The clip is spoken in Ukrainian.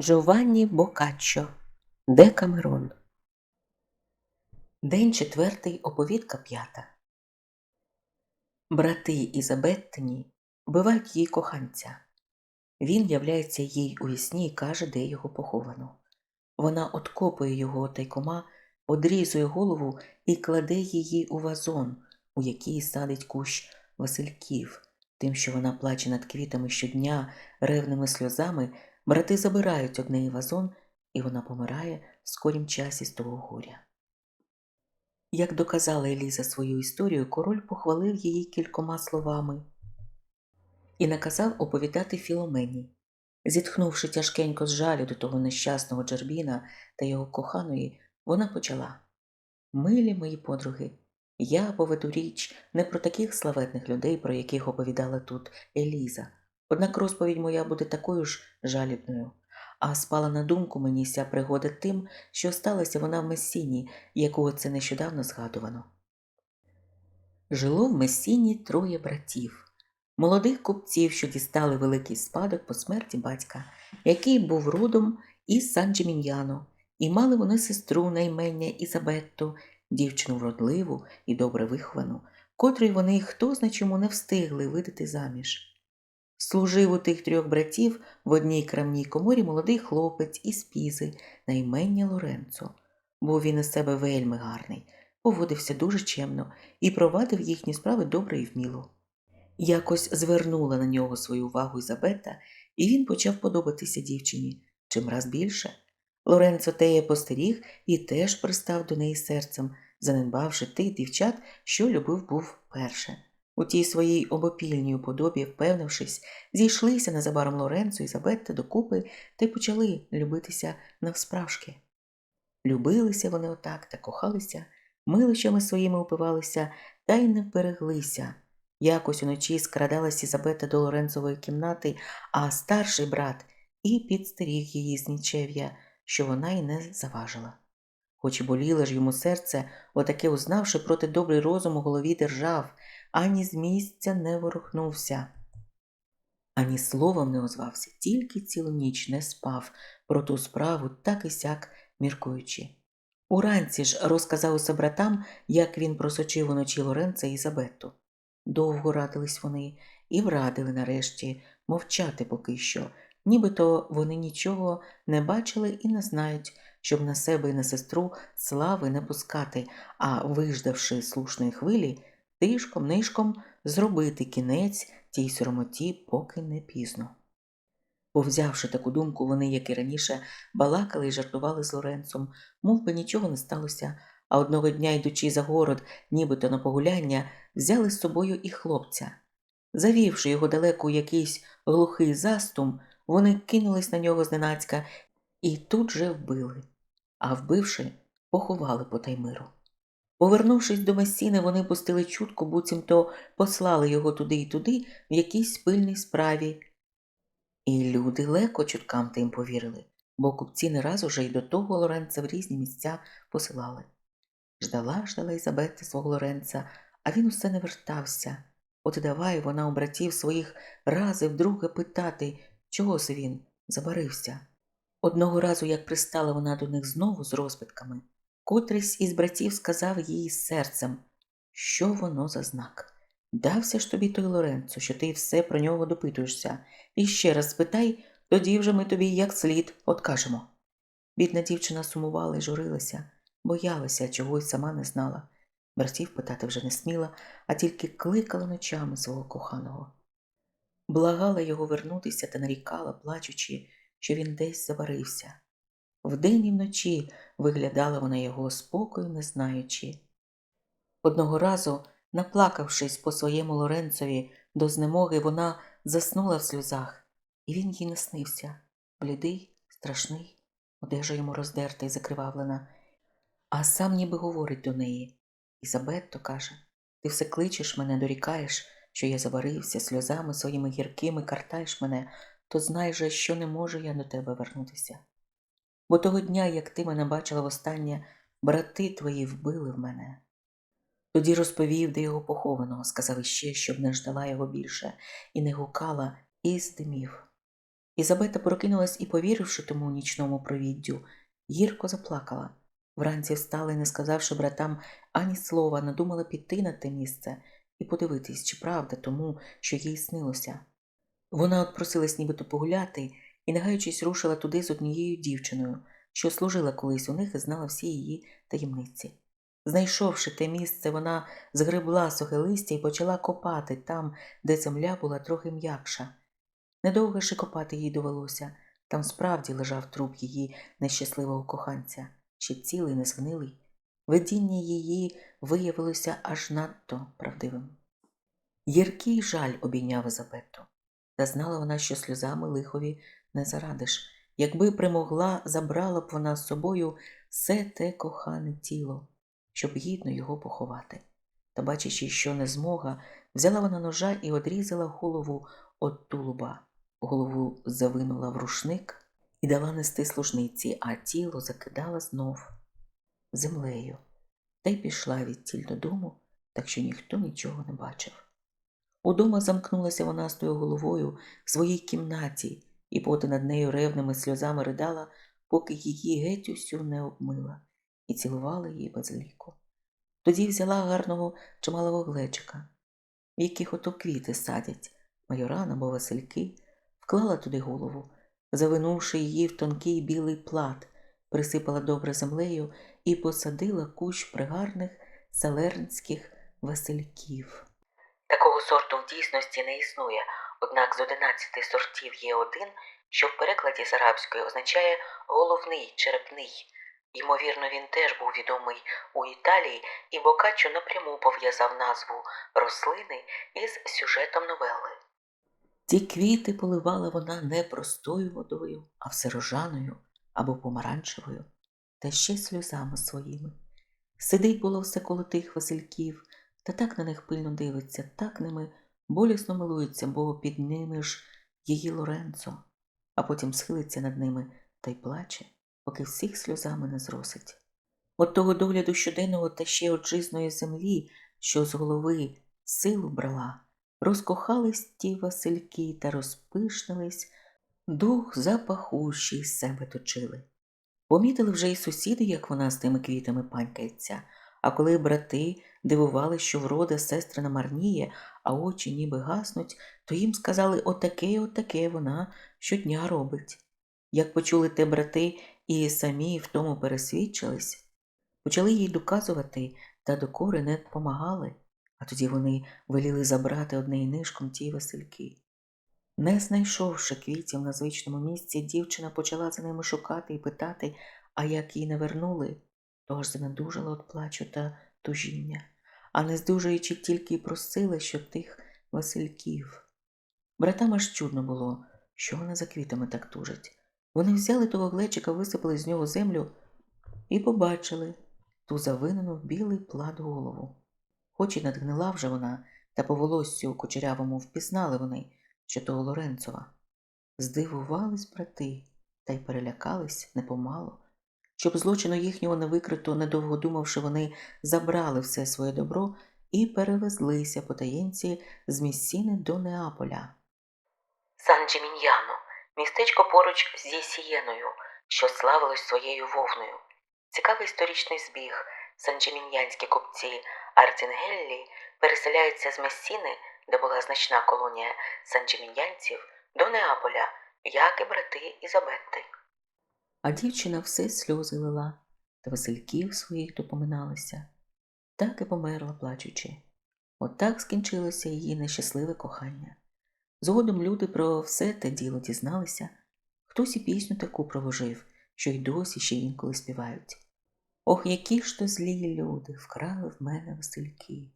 Джованні Бокаччо Декамерон День четвертий, оповідка п'ята. Брати Ізабеттині вбивають її коханця. Він являється їй у вісні і каже, де його поховано. Вона откопує його тайкома, одрізує голову і кладе її у вазон, у який садить кущ Васильків. Тим, що вона плаче над квітами щодня ревними сльозами, брати забирають од неї вазон, і вона помирає в скорім часі з того горя. Як доказала Еліза свою історію, король похвалив її кількома словами і наказав оповідати Філомені. Зітхнувши тяжкенько з жалю до того нещасного Джербіна та його коханої, вона почала Милі мої подруги, я поведу річ не про таких славетних людей, про яких оповідала тут Еліза. Однак розповідь моя буде такою ж жалібною, а спала на думку мені ся пригода тим, що сталася вона в Месіні, якого це нещодавно згадувано. Жило в Месіні троє братів, молодих купців, що дістали великий спадок по смерті батька, який був родом із Сан Джиміньяно, і мали вони сестру на імення Ізабетту, дівчину вродливу і добре виховану, котрої вони хто зна чому не встигли видати заміж. Служив у тих трьох братів в одній крамній коморі молодий хлопець із пізи на імення Лоренцо. Був він із себе вельми гарний, поводився дуже чемно і провадив їхні справи добре і вміло. Якось звернула на нього свою увагу Ізабета, і він почав подобатися дівчині чим раз більше. Лоренцо теє постеріг і теж пристав до неї серцем, занедбавши тих дівчат, що любив був перше. У тій своїй обопільній уподобі, впевнившись, зійшлися незабаром Лоренцо і Ізабетта докупи та й почали любитися навсправжки. Любилися вони отак та кохалися, милищами своїми упивалися та й не береглися. Якось уночі скрадалась Ізабета до Лоренцової кімнати, а старший брат і підстеріг її з нічев'я, що вона й не заважила. Хоч і боліло ж йому серце, отаке узнавши проти добрий розум у голові держав, ані з місця не ворухнувся, ані словом не озвався, тільки цілу ніч не спав про ту справу, так і сяк міркуючи. Уранці ж розказав усе братам, як він просочив уночі Лоренца і Ізабетту. Довго радились вони і врадили нарешті мовчати поки що, нібито вони нічого не бачили і не знають, щоб на себе і на сестру слави не пускати, а виждавши слушної хвилі, тишком нишком зробити кінець тій соромоті, поки не пізно. Повзявши таку думку, вони, як і раніше, балакали і жартували з Лоренцом, мов би нічого не сталося, а одного дня, йдучи за город, нібито на погуляння, взяли з собою і хлопця. Завівши його далеко у якийсь глухий застум, вони кинулись на нього зненацька і тут же вбили, а вбивши, поховали по таймиру. Повернувшись до Месіни, вони пустили чутку, буцімто послали його туди і туди в якійсь пильній справі. І люди легко чуткам тим повірили, бо купці не раз уже й до того Лоренца в різні місця посилали. Ждала, ждала Ізабетта свого Лоренца, а він усе не вертався. От давай вона у братів своїх рази вдруге питати, чого се він забарився. Одного разу, як пристала вона до них знову з розпитками, котрийсь із братів сказав їй серцем, що воно за знак. Дався ж тобі той Лоренцо, що ти все про нього допитуєшся, і ще раз спитай, тоді вже ми тобі як слід откажемо. Бідна дівчина сумувала і журилася, боялася, чого й сама не знала. Братів питати вже не сміла, а тільки кликала ночами свого коханого. Благала його вернутися та нарікала, плачучи, що він десь заварився. Вдень і вночі виглядала вона його спокою, не знаючи. Одного разу, наплакавшись по своєму Лоренцові до знемоги, вона заснула в сльозах, і він їй наснився блідий, страшний, одежа йому роздерта і закривавлена, а сам ніби говорить до неї. Ізабетто каже, ти все кличеш мене, дорікаєш, що я заварився, сльозами своїми гіркими картаєш мене, то знай же, що не можу я до тебе вернутися. Бо того дня, як ти мене бачила востаннє, брати твої вбили в мене. Тоді розповів, де його похованого, сказав іще, щоб не ждала його більше, і не гукала, і здимів. Ізабета прокинулась і, повіривши тому нічному провіддю, гірко заплакала. Вранці встала не сказавши братам ані слова, надумала піти на те місце і подивитись, чи правда тому, що їй снилося. Вона от просилась нібито погуляти і, не гаючись, рушила туди з однією дівчиною, що служила колись у них і знала всі її таємниці. Знайшовши те місце, вона згребла сухе листя і почала копати там, де земля була трохи м'якша. Недовго ще копати їй довелося. Там справді лежав труп її нещасливого коханця, ще цілий, не згнилий. Видіння її виявилося аж надто правдивим. Гіркий жаль обійняв Ізабету. Та знала вона, що сльозами лихові не зарадиш. Якби примогла, забрала б вона з собою все те кохане тіло, щоб гідно його поховати. Та, бачачи, що не змога, взяла вона ножа і одрізала голову от тулуба. Голову завинула в рушник і дала нести служниці, а тіло закидала знов землею та й пішла відтіль додому, так що ніхто нічого не бачив. Удома замкнулася вона з тою головою в своїй кімнаті і поти над нею ревними сльозами ридала, поки її геть усю не обмила, і цілувала її безліку. Тоді взяла гарного чималого глечика, в яких ото квіти садять, майоран або васильки, вклала туди голову, завинувши її в тонкий білий плат, присипала добре землею і посадила кущ пригарних салернських васильків. Такого сорту в дійсності не існує, однак з одинадцяти сортів є один, що в перекладі з арабської означає головний, черепний. Ймовірно, він теж був відомий у Італії, і Бокаччо напряму пов'язав назву рослини із сюжетом новели. Ті квіти поливала вона не простою водою, а всерожаною або помаранчевою, та ще сльозами своїми. Сидить було все коло тих васильків, та так на них пильно дивиться, так ними болісно милується, бо під ними ж її Лоренцо, а потім схилиться над ними та й плаче, поки всіх сльозами не зросить. От того догляду щоденного та ще от жизної землі, що з голови силу брала, розкохались ті васильки та розпишнились, дух запахущий з себе точили. Помітили вже й сусіди, як вона з тими квітами панькається, а коли брати дивували, що врода сестрина марніє, а очі ніби гаснуть, то їм сказали отаке, отаке вона щодня робить. Як почули те брати і самі в тому пересвідчились, почали їй доказувати та докори не помагали, а тоді вони веліли забрати одне й нишком ті васильки. Не знайшовши квітів на звичному місці, дівчина почала за ними шукати і питати, а як її не вернули, то аж занедужала от плачу та тужіння, а не здужуючи тільки й просила, що тих васильків. Братам аж чудно було, що вони за квітами так тужать. Вони взяли того глечика, висипали з нього землю і побачили ту завинену в білий плат голову. Хоч і надгнила вже вона, та по волоссю кучерявому впізнали вони, що того Лоренцова. Здивувались брати та й перелякались непомало. Щоб злочину їхнього не викрито, недовго думавши, вони забрали все своє добро і перевезлися потаєнці з Міссіни до Неаполя. Сан Джиміньяно містечко поруч зі Сієною, що славилось своєю вовною. Цікавий історичний збіг. Санджемін'янські купці Артінгеллі переселяються з Мессіни, де була значна колонія санджемін'янців, до Неаполя, як і брати Ізабетти. А дівчина все сльози лила та Васильків своїх допоминалася, так і померла, плачучи. Отак скінчилося її нещасливе кохання. Згодом люди про все те діло дізналися, хтось і пісню таку проложив, що й досі ще інколи співають. Ох, які ж то злі люди вкрали в мене Васильки.